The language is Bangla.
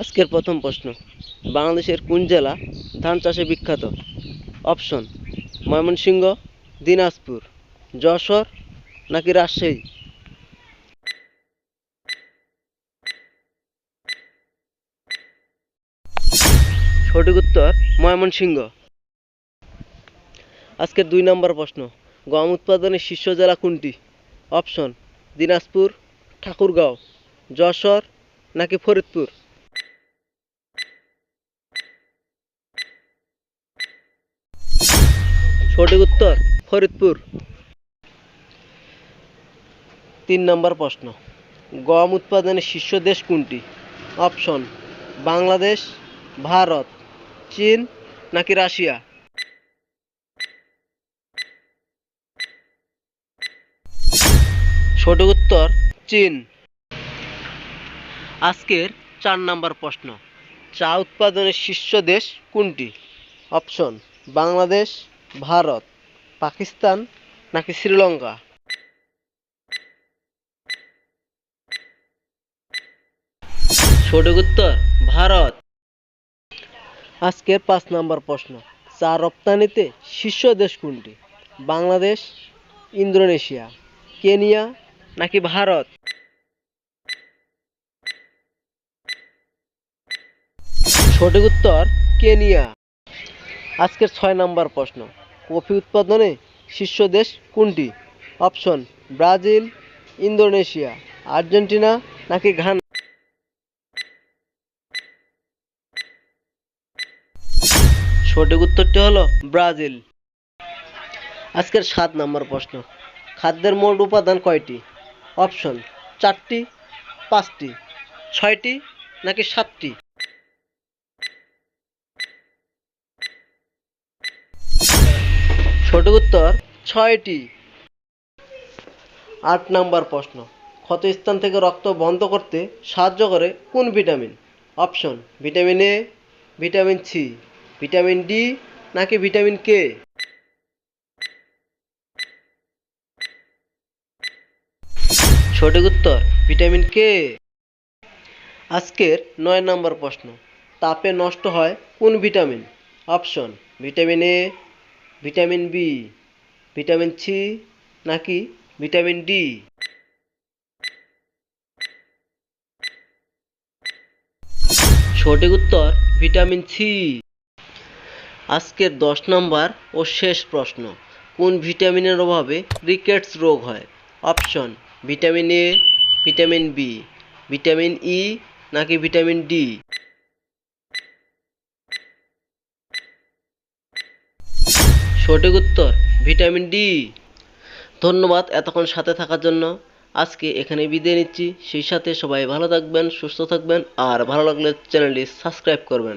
আজকের প্রথম প্রশ্ন। বাংলাদেশের কোন জেলা ধান চাষে বিখ্যাত? অপশন, ময়মনসিংহ, দিনাজপুর, যশোর নাকি রাজশাহী? সঠিক উত্তর, ময়মনসিংহ। আজকের দুই নম্বর প্রশ্ন, গম উৎপাদনের শীর্ষ জেলা কোনটি? অপশন, দিনাজপুর, ঠাকুরগাঁও, যশোর নাকি ফরিদপুর? সঠিক উত্তর ফরিদপুর। তিন নম্বর প্রশ্ন, গম উৎপাদনের শীর্ষ দেশ কোনটি? অপশন, বাংলাদেশ, ভারত, চীন নাকি রাশিয়া? সঠিক উত্তর, চীন। আজকের চার নম্বর প্রশ্ন, চা উৎপাদনের শীর্ষ দেশ কোনটি? অপশন, বাংলাদেশ ভারত পাকিস্তান নাকি শ্রীলঙ্কা? সঠিক উত্তর ভারত। আজকের পাঁচ নম্বর প্রশ্ন। চা রপ্তানিতে শীর্ষ দেশ কোনটি? বাংলাদেশ ইন্দোনেশিয়া কেনিয়া নাকি ভারত? সঠিক উত্তর কেনিয়া। আজকের ছয় নম্বর প্রশ্ন। কফি উৎপাদনে শীর্ষ দেশ কোনটি? অপশন, ব্রাজিল, ইন্দোনেশিয়া, আর্জেন্টিনা নাকি ঘানা? সঠিক উত্তরটি হলো ব্রাজিল। আজকের সাত নম্বর প্রশ্ন, খাদ্যের মোট উপাদান কয়টি? অপশন, চারটি, পাঁচটি, ছয়টি নাকি সাতটি? সঠিক উত্তর ছয়টি। আট নাম্বার প্রশ্ন, ক্ষতস্থান থেকে রক্ত বন্ধ করতে সাহায্য করে কোন vitamin? Option, vitamin A, vitamin C, vitamin D নাকি ভিটামিন কে? সঠিক উত্তর, ভিটামিন কে। আজকের নয় নম্বর প্রশ্ন, তাপে নষ্ট হয় কোন vitamin? Option, vitamin A vitamin B, vitamin C নাকি ভিটামিন ডি? সঠিক উত্তর, ভিটামিন সি। আজকের দশ নম্বর ও শেষ প্রশ্ন। কোন ভিটামিনের অভাবে রিকেটস রোগ হয়? Option, vitamin A, vitamin B, vitamin E নাকি ভিটামিন ডি? সঠিক উত্তর, ভিটামিন ডি। ধন্যবাদ এতক্ষণ সাথে থাকার জন্য। আজকে এখানে বিদায় নিচ্ছি। সেই সাথে সবাই ভালো থাকবেন, সুস্থ থাকবেন, আর ভালো লাগলে চ্যানেলটি সাবস্ক্রাইব করবেন।